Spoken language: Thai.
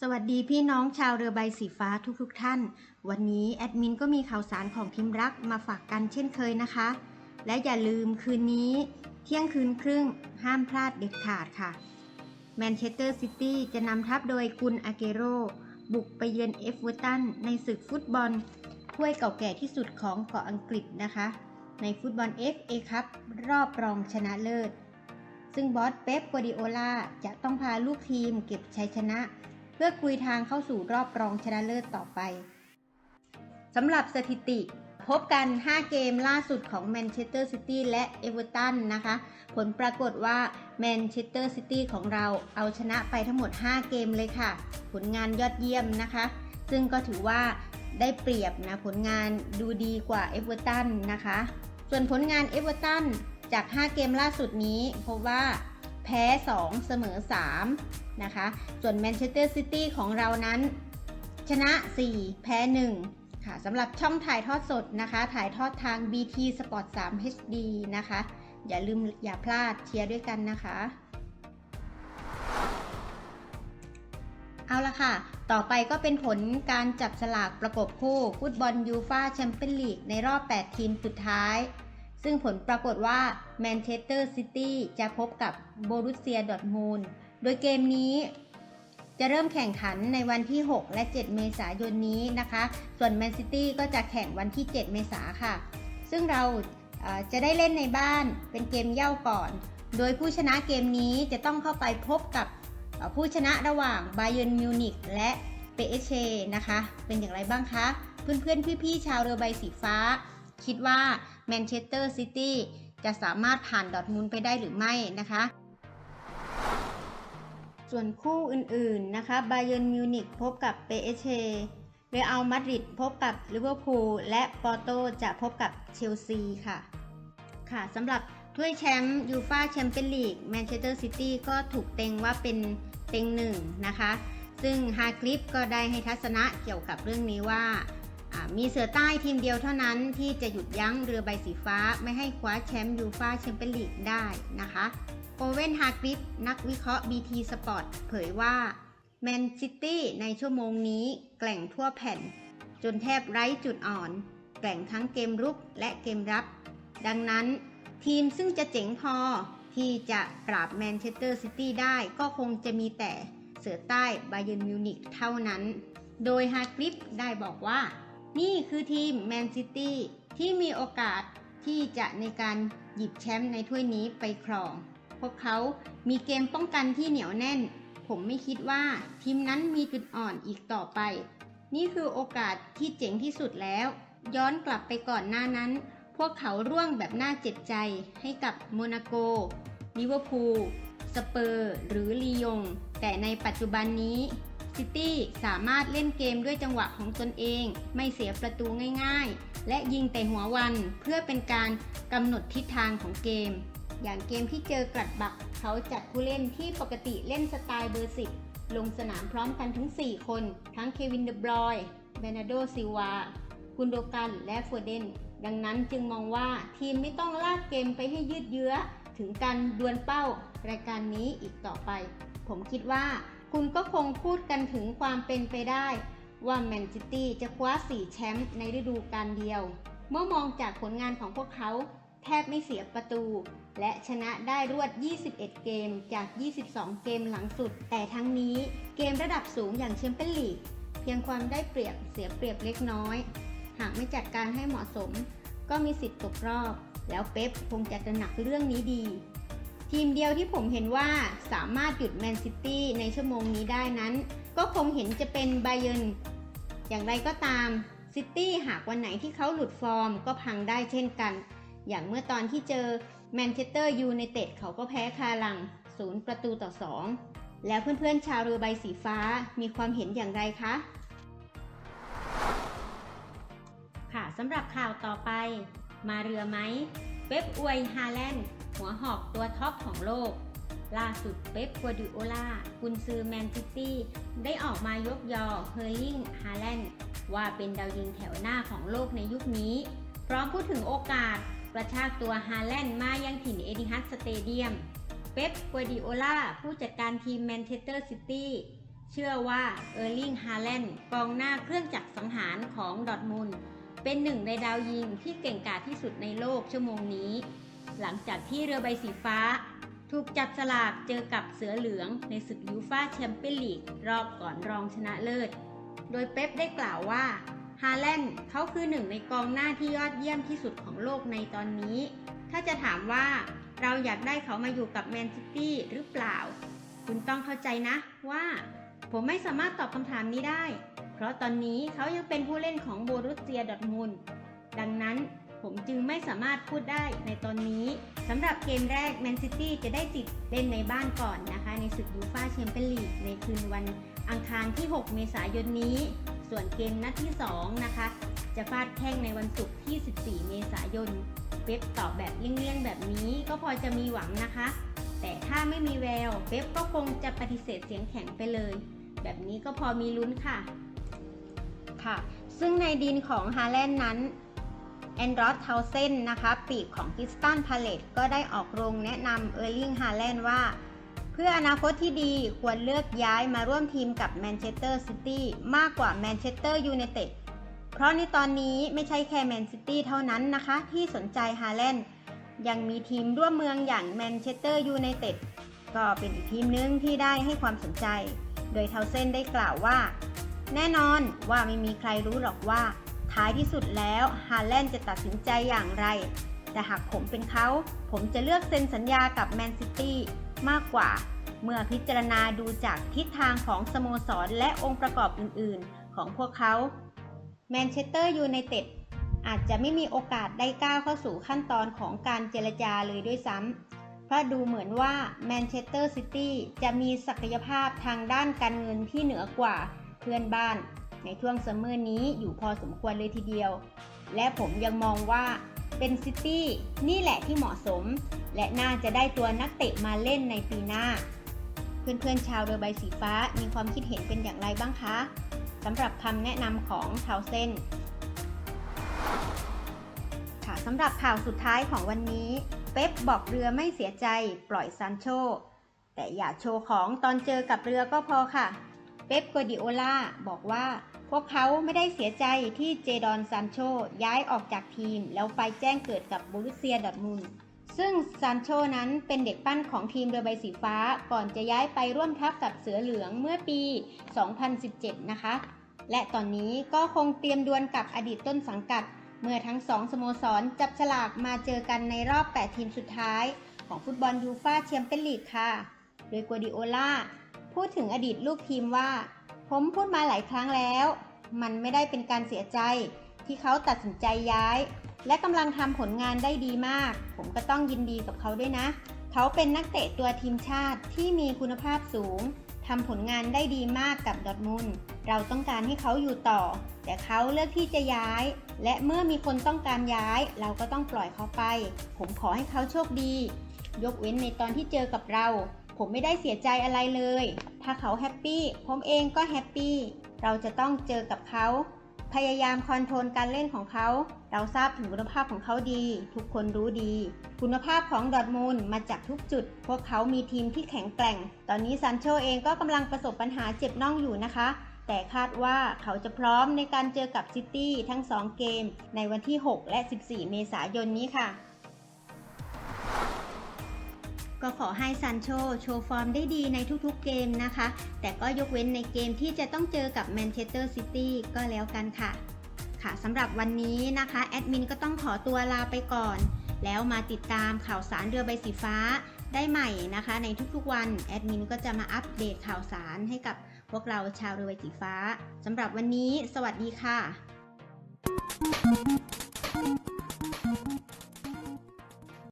สวัสดีพี่น้องชาวเรือใบสีฟ้าทุกๆทท่าน วันนี้แอดมินก็มีข่าวสารของทีมรักมาฝากกันเช่นเคยนะคะ และอย่าลืมคืนนี้ เที่ยงคืนครึ่งห้ามพลาดเด็ดขาดค่ะแมนเชสเตอร์ซิตี้จะนำทัพโดยกุนอาเกโร บุกไปเยือนเอฟเวอร์ตันในศึกฟุตบอลถ้วยเก่าแก่ที่สุดของเกาะอังกฤษนะคะ ในฟุตบอล FA คัพรอบรองชนะเลิศ ซึ่งบอสเป๊ปกัวดิโอลาจะต้องพาลูกทีมเก็บชัยชนะ เพื่อคุยทางเข้าสู่รอบรองชนะเลิศต่อไปสำหรับสถิติ พบกัน 5 เกมล่าสุดของแมนเชสเตอร์ซิตี้และเอเวอร์ตันนะคะ ผลปรากฏว่าแมนเชสเตอร์ซิตี้ของเราเอาชนะไปทั้งหมด 5 เกมเลยค่ะ ผลงานยอดเยี่ยมนะคะ ซึ่งก็ถือว่าได้เปรียบนะ ผลงานดูดีกว่าเอเวอร์ตันนะคะ ส่วนผลงานเอเวอร์ตัน จาก 5 เกมล่าสุดนี้พบว่าแพ้ 2 เสมอ 3 นะคะ ส่วนแมนเชสเตอร์ซิตี้ของเรานั้น ชนะ 4 แพ้ 1 ค่ะสำหรับช่องถ่ายทอดสดนะคะ ถ่ายทอดทาง BT Sport 3 HD นะคะ อย่าลืมอย่าพลาดเชียร์ด้วยกันนะคะ เอาละค่ะ ต่อไปก็เป็นผลการจับสลากประกบคู่ฟุตบอลยูฟาแชมเปี้ยนลีกในรอบ 8 ทีมสุดท้าย ซึ่งผลปรากฏว่าแมนเชสเตอร์ซิตี้จะพบกับโบรุสเซียดอร์ทมูลโดยเกมนี้จะเริ่มแข่งขันในวันที่ 6 และ 7 เมษายนนี้นะคะ ส่วนแมนซิตี้ก็จะแข่งวันที่ 7 เมษาค่ะ ซึ่งเราจะได้เล่นในบ้านเป็นเกมเย่าก่อน โดยผู้ชนะเกมนี้จะต้องเข้าไปพบกับผู้ชนะระหว่างไบเยิร์นมิวนิกและเปเอเชนะคะ เป็นอย่างไรบ้างคะ เพื่อนๆ พี่ๆ ชาวเรือใบสีฟ้า คิดว่า แมนเชสเตอร์ซิตี้จะสามารถผ่านดอทมุนไปได้หรือไม่นะคะ ส่วนคู่อื่นๆนะคะบาเยิร์นมิวนิกพบกับเปเอเชเรอัลมาดริดพบกับลิเวอร์พูลและปอร์โตจะพบกับเชลซีค่ะ ค่ะสำหรับถ้วยแชมป์ยูฟาแชมเปี้ยนลีกแมนเชสเตอร์ซิตี้ก็ถูกเต็งว่าเป็นเต็งหนึ่งนะคะ ซึ่งฮาคลิปก็ได้ให้ทัศนะเกี่ยวกับเรื่องนี้ว่า มีเสือใต้ทีมเดียวเท่านั้นที่จะหยุดยั้งเรือใบสีฟ้าไม่ให้คว้าแชมป์ยูฟาแชมเปี้ยนลีกได้นะคะโอเวนฮาคลิปนักวิเคราะห์ BT Sport เผยว่าแมนซิตี้ในชั่วโมงนี้แกล่งทั่วแผ่น จนแทบไร้จุดอ่อน แกล่งทั้งเกมรุกและเกมรับ ดังนั้น ทีมซึ่งจะเจ๋งพอที่จะปราบแมนเชสเตอร์ซิตี้ได้ก็คงจะมีแต่เสือใต้บาเยิร์นมิวนิกเท่านั้น โดยฮาคลิปได้บอกว่า นี่คือทีมแมนซิตี้ที่มีโอกาสที่จะในการหยิบแชมป์ในถ้วยนี้ไปครอง พวกเขามีเกมป้องกันที่เหนียวแน่น ผมไม่คิดว่าทีมนั้นมีจุดอ่อนอีกต่อไป นี่คือโอกาสที่เจ๋งที่สุดแล้ว ย้อนกลับไปก่อนหน้านั้น พวกเขาร่วงแบบน่าเจ็บใจให้กับโมนาโก ลิเวอร์พูล สเปอร์ หรือลียง แต่ในปัจจุบันนี้ ซิตี้สามารถเล่นเกมด้วยจังหวะของตนเอง ไม่เสียประตูง่ายๆ และยิงแต่หัววันเพื่อเป็นการกำหนดทิศทางของเกม อย่างเกมที่เจอกลัดบัก เขาจัดผู้เล่นที่ปกติเล่นสไตล์เบอร์สิบลงสนามพร้อมกันถึง4 คน ทั้งเควินเดบรอยเบนาโดซิวากุนโดกันและฟัวเดน ดังนั้นจึงมองว่าทีมไม่ต้องลากเกมไปให้ยืดเยื้อ ถึงการดวลเป้ารายการนี้อีกต่อไป ผมคิดว่า คุณก็คงพูดกันถึงความเป็นไปได้ ว่าแมนซิตี้จะคว้า 4 แชมป์ในฤดูกาลเดียว เมื่อมองจากผลงานของพวกเขาแทบไม่เสียประตู และชนะได้รวด 21 เกมจาก 22 เกมหลังสุด แต่ทั้งนี้เกมระดับสูงอย่างแชมเปี้ยนลีกเพียงความได้เปรียบเสียเปรียบเล็กน้อย หากไม่จัดการให้เหมาะสม ก็มีสิทธิ์ตกรอบ แล้วเป๊ปคงจะตระหนักเรื่องนี้ดี ทีมเดียวที่ผมเห็นว่าสามารถหยุดแมนซิตี้ในชั่วโมงนี้ได้นั้น ก็คงเห็นจะเป็นไบเยร์นอย่างไรก็ตามซิตี้หากวันไหนที่เขาหลุดฟอร์มก็พังได้เช่นกัน อย่างเมื่อตอนที่เจอแมนเชสเตอร์ยูไนเต็ดเขาก็แพ้คาลังศูนย์ประตูต่อ 2 แล้วเพื่อนๆชาวเรือใบสีฟ้ามีความเห็นอย่างไรคะ ค่ะสำหรับข่าวต่อไป มาเรือไหม เป๊ปอวยฮาแลนด์หัวหอกตัวท็อปของโลก ล่าสุดเป๊ปกัวดิโอลากุนซือแมนซิตี้ ได้ออกมายกยอเฮอร์ลิงฮาแลนด์ว่าเป็นดาวยิงแถวหน้าของโลกในยุคนี้ พร้อมพูดถึงโอกาสกระชากตัวฮาแลนด์มายังถิ่นเอดิฮัดสเตเดียม เป๊ปกัวดิโอลาผู้จัดการทีมแมนเชสเตอร์ซิตี้เชื่อว่าเออร์ลิงฮาแลนด์กองหน้าเครื่องจักรสังหารของดอทมุนด์ เป็นหนึ่งในดาวยิงที่เก่งกาจที่สุดในโลกชั่วโมงนี้ หลังจากที่เรือใบสีฟ้า ถูกจับสลากเจอกับเสือเหลืองในศึกยูฟาแชมเปี้ยนลีกรอบก่อนรองชนะเลิศ โดยเป๊ปได้กล่าวว่าฮาแลนด์เขาคือหนึ่งในกองหน้าที่ยอดเยี่ยมที่สุดของโลกในตอนนี้ ถ้าจะถามว่าเราอยากได้เขามาอยู่กับแมนซิตี้หรือเปล่า คุณต้องเข้าใจนะว่า ผมไม่สามารถตอบคำถามนี้ได้ ราะตอนนี้เขายังเป็นผู้เล่นของโบรุสเซียดอร์ทมุนดังนั้นผมจึงไม่สามารถพูดได้ในตอนนี้สำหรับเกมแรกแมนซิตี้จะได้ติดเล่นในบ้านก่อนนะคะ ในศึกยูฟ่าแชมเปี้ยนลีกในคืนวันอังคารที่ 6 เมษายนนี้ ส่วนเกมนัดที่ 2 นะคะ จะฟาดแข้งในวันศุกร์ที่ 14 เมษายนเป๊ปตอบแบบเลี่ยงๆ แบบนี้ก็พอจะมีหวังนะคะ แต่ถ้าไม่มีแววเป๊ปก็คงจะปฏิเสธเสียงแข็งไปเลย แบบนี้ก็พอมีลุ้นค่ะ ค่ะ ซึ่งในดินของฮาแลนด์นั้นแอนดรอสเทาเซนนะคะปีกของกิสตันพาเลตก็ได้ออกโรงแนะนำเออร์ลิงฮาแลนด์ว่า เพื่ออนาคตที่ดีควรเลือกย้ายมาร่วมทีมกับแมนเชสเตอร์ซิตี้มากกว่าแมนเชสเตอร์ยูไนเต็ดเพราะในตอนนี้ไม่ใช่แค่แมนซิตี้เท่านั้นนะคะ ที่สนใจฮาแลนด์ยังมีทีมร่วมเมืองอย่างแมนเชสเตอร์ยูไนเต็ดก็เป็นอีกทีมหนึงที่ได้ให้ความสนใจ โดยเทาเซนได้กล่าวว่า แน่นอนว่าไม่มีใครรู้หรอกว่า ท้ายที่สุดแล้วฮาแลนด์จะตัดสินใจอย่างไร แต่หากผมเป็นเขา ผมจะเลือกเซ็นสัญญากับแมนซิตี้มากกว่า เมื่อพิจารณาดูจากทิศทางของสโมสรและองค์ประกอบอื่น ๆ ของพวกเขาแมนเชสเตอร์ยูไนเต็ดอาจจะไม่มีโอกาสได้ก้าวเข้าสู่ขั้นตอนของการเจรจาเลยด้วยซ้ำ เพราะดูเหมือนว่าแมนเชสเตอร์ซิตี้จะมีศักยภาพทางด้านการเงินที่เหนือกว่า เพื่อนบ้าน ในช่วงซัมเมอร์นี้อยู่พอสมควรเลยทีเดียว และผมยังมองว่าเป็นซิตี้นี่แหละที่เหมาะสม และน่าจะได้ตัวนักเตะมาเล่นในปีหน้า เพื่อนๆชาวเรือใบสีฟ้ามีความคิดเห็นเป็นอย่างไรบ้างคะสำหรับคำแนะนำของเทาเซนค่ะสำหรับข่าวสุดท้ายของวันนี้ เป๊ปบอกเรือไม่เสียใจปล่อยซานโชแต่อย่าโชว์ของตอนเจอกับเรือก็พอค่ะ เป๊ปกัวดิโอลาบอกว่า พวกเขาไม่ได้เสียใจที่เจดอนซานโชย้ายออกจากทีม แล้วไปแจ้งเกิดกับบูรุเซียดอร์ทมุนซึ่งซานโชนั้นเป็นเด็กปั้นของทีมเรือใบสีฟ้าก่อนจะย้ายไปร่วมทัพกับเสือเหลืองเมื่อปี 2017 นะคะ และตอนนี้ก็คงเตรียมดวลกับอดีตต้นสังกัด เมื่อทั้งสองสโมสรจับฉลากมาเจอกันในรอบ 8 ทีมสุดท้าย ของฟุตบอลยูฟ่าแชมเปี้ยนลีกค่ะ โดยกัวดิโอลา พูดถึงอดีตลูกทีมว่า ผมพูดมาหลายครั้งแล้ว มันไม่ได้เป็นการเสียใจ ที่เขาตัดสินใจย้าย และกำลังทำผลงานได้ดีมาก ผมก็ต้องยินดีกับเขาด้วยนะ เขาเป็นนักเตะตัวทีมชาติที่มีคุณภาพสูงทำผลงานได้ดีมากกับดอทมุนเราต้องการให้เขาอยู่ต่อ แต่เขาเลือกที่จะย้าย และเมื่อมีคนต้องการย้าย เราก็ต้องปล่อยเขาไป ผมขอให้เขาโชคดี ยกเว้นในตอนที่เจอกับเรา ผมไม่ได้เสียใจอะไรเลย ถ้าเขาแฮปปี้ ผมเองก็แฮปปี้ เราจะต้องเจอกับเขา พยายามคอนโทรลการเล่นของเขา เราทราบถึงคุณภาพของเขาดี ทุกคนรู้ดี คุณภาพของดอทมูลมาจากทุกจุด พวกเขามีทีมที่แข็งแกร่ง ตอนนี้ซันโชเองก็กำลังประสบปัญหาเจ็บน่องอยู่นะคะ แต่คาดว่าเขาจะพร้อมในการเจอกับซิตี้ทั้ง 2 เกม ในวันที่ 6 และ 14 เมษายนนี้ค่ะ ก็ขอให้ซันโชโชว์ฟอร์มได้ดีในทุกๆเกมนะคะ แต่ก็ยกเว้นในเกมที่จะต้องเจอกับแมนเชสเตอร์ซิตี้ก็แล้วกันค่ะ ค่ะสำหรับวันนี้นะคะแอดมินก็ต้องขอตัวลาไปก่อน แล้วมาติดตามข่าวสารเรือใบสีฟ้าได้ใหม่นะคะ ในทุกๆวันแอดมินก็จะมาอัปเดตข่าวสารให้กับพวกเราชาวเรือใบสีฟ้าสำหรับวันนี้ สวัสดีค่ะ